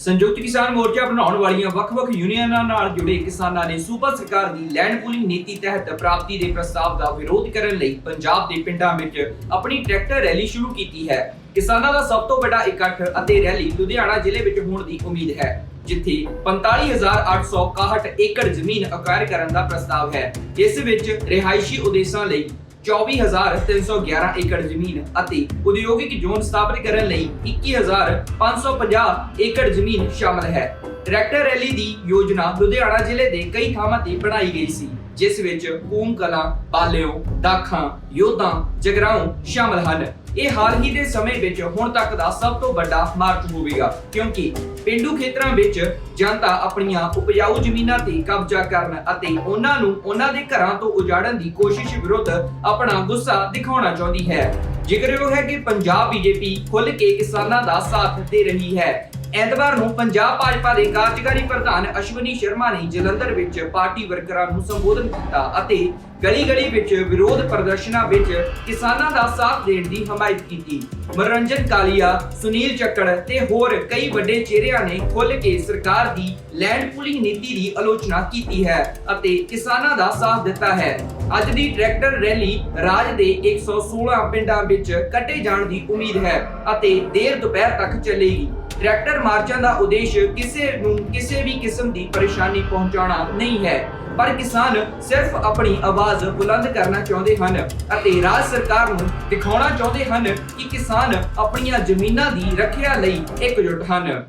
ਸੰਯੁਕਤ ਕਿਸਾਨ ਮੋਰਚਾ ਬਣਾਉਣ ਵਾਲੀਆਂ ਵੱਖ-ਵੱਖ ਯੂਨੀਅਨਾਂ ਨਾਲ ਜੁੜੇ ਕਿਸਾਨਾਂ ਨੇ ਸੂਬਾ ਸਰਕਾਰ ਦੀ ਲੈਂਡ ਪੂਲਿੰਗ ਨੀਤੀ ਤਹਿਤ ਪ੍ਰਾਪਤੀ ਦੇ ਪ੍ਰਸਤਾਵ ਦਾ ਵਿਰੋਧ ਕਰਨ ਲਈ ਪੰਜਾਬ ਦੇ ਪਿੰਡਾਂ ਵਿੱਚ ਆਪਣੀ ਟਰੈਕਟਰ ਰੈਲੀ ਸ਼ੁਰੂ ਕੀਤੀ ਹੈ। ਕਿਸਾਨਾਂ ਦਾ ਸਭ ਤੋਂ ਵੱਡਾ ਇਕੱਠ ਅਤੇ ਰੈਲੀ ਲੁਧਿਆਣਾ ਜ਼ਿਲ੍ਹੇ ਵਿੱਚ ਹੋਣ ਦੀ ਉਮੀਦ ਹੈ, ਜਿੱਥੇ 45861 ਏਕੜ ਜ਼ਮੀਨ ਅਕਵਾਇਰ ਕਰਨ ਦਾ ਪ੍ਰਸਤਾਵ ਹੈ। ਇਸ ਵਿੱਚ ਰਿਹਾਇਸ਼ੀ ਉਦੇਸ਼ਾਂ ਲਈ 24311 ਏਕੜ ਜ਼ਮੀਨ ਅਤੇ ਉਦਯੋਗਿਕ ਜ਼ੋਨ ਸਥਾਪਿਤ ਕਰਨ ਲਈ 21550 ਏਕੜ ਜ਼ਮੀਨ ਸ਼ਾਮਲ ਹੈ। ਟਰੈਕਟਰ ਰੈਲੀ ਦੀ ਯੋਜਨਾ ਲੁਧਿਆਣਾ ਜ਼ਿਲ੍ਹੇ ਦੇ ਕਈ ਥਾਵਾਂ ਤੇ ਬਣਾਈ ਗਈ ਸੀ। ਜਿਸ ਵਿੱਚ ਕੂਮ ਕਲਾਂ, ਬਾਲਿਓ, ਦਾਖਾਂ, ਯੋਧਾਂ, ਜਗਰਾਉਂ ਸ਼ਾਮਲ ਹਨ। ਇਹ ਹਾਲ ਹੀ ਦੇ ਸਮੇਂ ਵਿੱਚ ਹੁਣ ਤੱਕ ਦਾ ਸਭ ਤੋਂ ਵੱਡਾ ਮਾਰਚ ਹੋਵੇਗਾ, ਕਿਉਂਕਿ ਪਿੰਡੂ ਖੇਤਰਾਂ ਵਿੱਚ ਜਨਤਾ ਆਪਣੀਆਂ ਉਪਜਾਊ ਜ਼ਮੀਨਾਂ ਤੇ ਕਬਜ਼ਾ ਕਰਨ ਅਤੇ ਉਹਨਾਂ ਨੂੰ ਉਹਨਾਂ ਦੇ ਘਰਾਂ ਤੋਂ ਉਜਾੜਨ ਦੀ ਕੋਸ਼ਿਸ਼ ਵਿਰੁੱਧ ਆਪਣਾ ਗੁੱਸਾ ਦਿਖਾਉਣਾ ਚਾਹੁੰਦੀ ਹੈ। ਜ਼ਿਕਰਯੋਗ ਹੈ ਕਿ ਪੰਜਾਬ ਬੀਜੇਪੀ ਖੁੱਲ੍ਹ ਕੇ ਕਿਸਾਨਾਂ ਦਾ ਸਾਥ ਦੇ ਰਹੀ ਹੈ। ਐਤਵਾਰ ਨੂੰ ਪੰਜਾਬ ਭਾਜਪਾ ਦੇ ਕਾਰਜਕਾਰੀ ਪ੍ਰਧਾਨ ਅਸ਼ਵਨੀ ਸ਼ਰਮਾ ਨੇ ਜਲੰਧਰ ਵਿੱਚ ਪਾਰਟੀ ਵਰਕਰਾਂ ਨੂੰ ਸੰਬੋਧਨ ਕੀਤਾ ਅਤੇ ਗਲੀ-ਗਲੀ ਵਿੱਚ ਵਿਰੋਧ ਪ੍ਰਦਰਸ਼ਨਾਂ ਵਿੱਚ ਕਿਸਾਨਾਂ ਦਾ ਸਾਥ ਦੇਣ ਦੀ ਹਮਾਇਤ ਕੀਤੀ। ਮਨੋਰੰਜਨ ਕਾਲੀਆ, ਸੁਨੀਲ ਚੱਕੜ ਤੇ ਹੋਰ ਕਈ ਵੱਡੇ ਚਿਹਰਿਆਂ ਨੇ ਖੁੱਲ੍ਹ ਕੇ ਸਰਕਾਰ ਦੀ ਲੈਂਡ ਪੁਲਿੰਗ ਨੀਤੀ ਦੀ ਆਲੋਚਨਾ ਕੀਤੀ ਹੈ ਅਤੇ ਕਿਸਾਨਾਂ ਦਾ ਸਾਥ ਦਿੱਤਾ ਹੈ। ਅੱਜ ਦੀ ਟਰੈਕਟਰ ਰੈਲੀ ਰਾਜ ਦੇ 116 ਪਿੰਡਾਂ ਵਿੱਚ ਕੱਢੇ ਜਾਣ ਦੀ ਉਮੀਦ ਹੈ ਅਤੇ ਦੇਰ ਦੁਪਹਿਰ ਤੱਕ ਚੱਲੇਗੀ। ਟਰੈਕਟਰ ਮਾਰਚਾਂ ਦਾ ਉਦੇਸ਼ ਕਿਸੇ ਨੂੰ ਕਿਸੇ ਵੀ ਕਿਸਮ ਦੀ ਪਰੇਸ਼ਾਨੀ ਪਹੁੰਚਾਉਣਾ ਨਹੀਂ ਹੈ। ਪਰ ਕਿਸਾਨ ਸਿਰਫ ਆਪਣੀ ਆਵਾਜ਼ ਬੁਲੰਦ ਕਰਨਾ ਚਾਹੁੰਦੇ ਹਨ ਅਤੇ ਰਾਜ ਸਰਕਾਰ ਨੂੰ ਦਿਖਾਉਣਾ ਚਾਹੁੰਦੇ ਹਨ ਕਿ ਕਿਸਾਨ ਆਪਣੀਆਂ ਜ਼ਮੀਨਾਂ ਦੀ ਰੱਖਿਆ ਲਈ ਇਕਜੁੱਟ ਹਨ।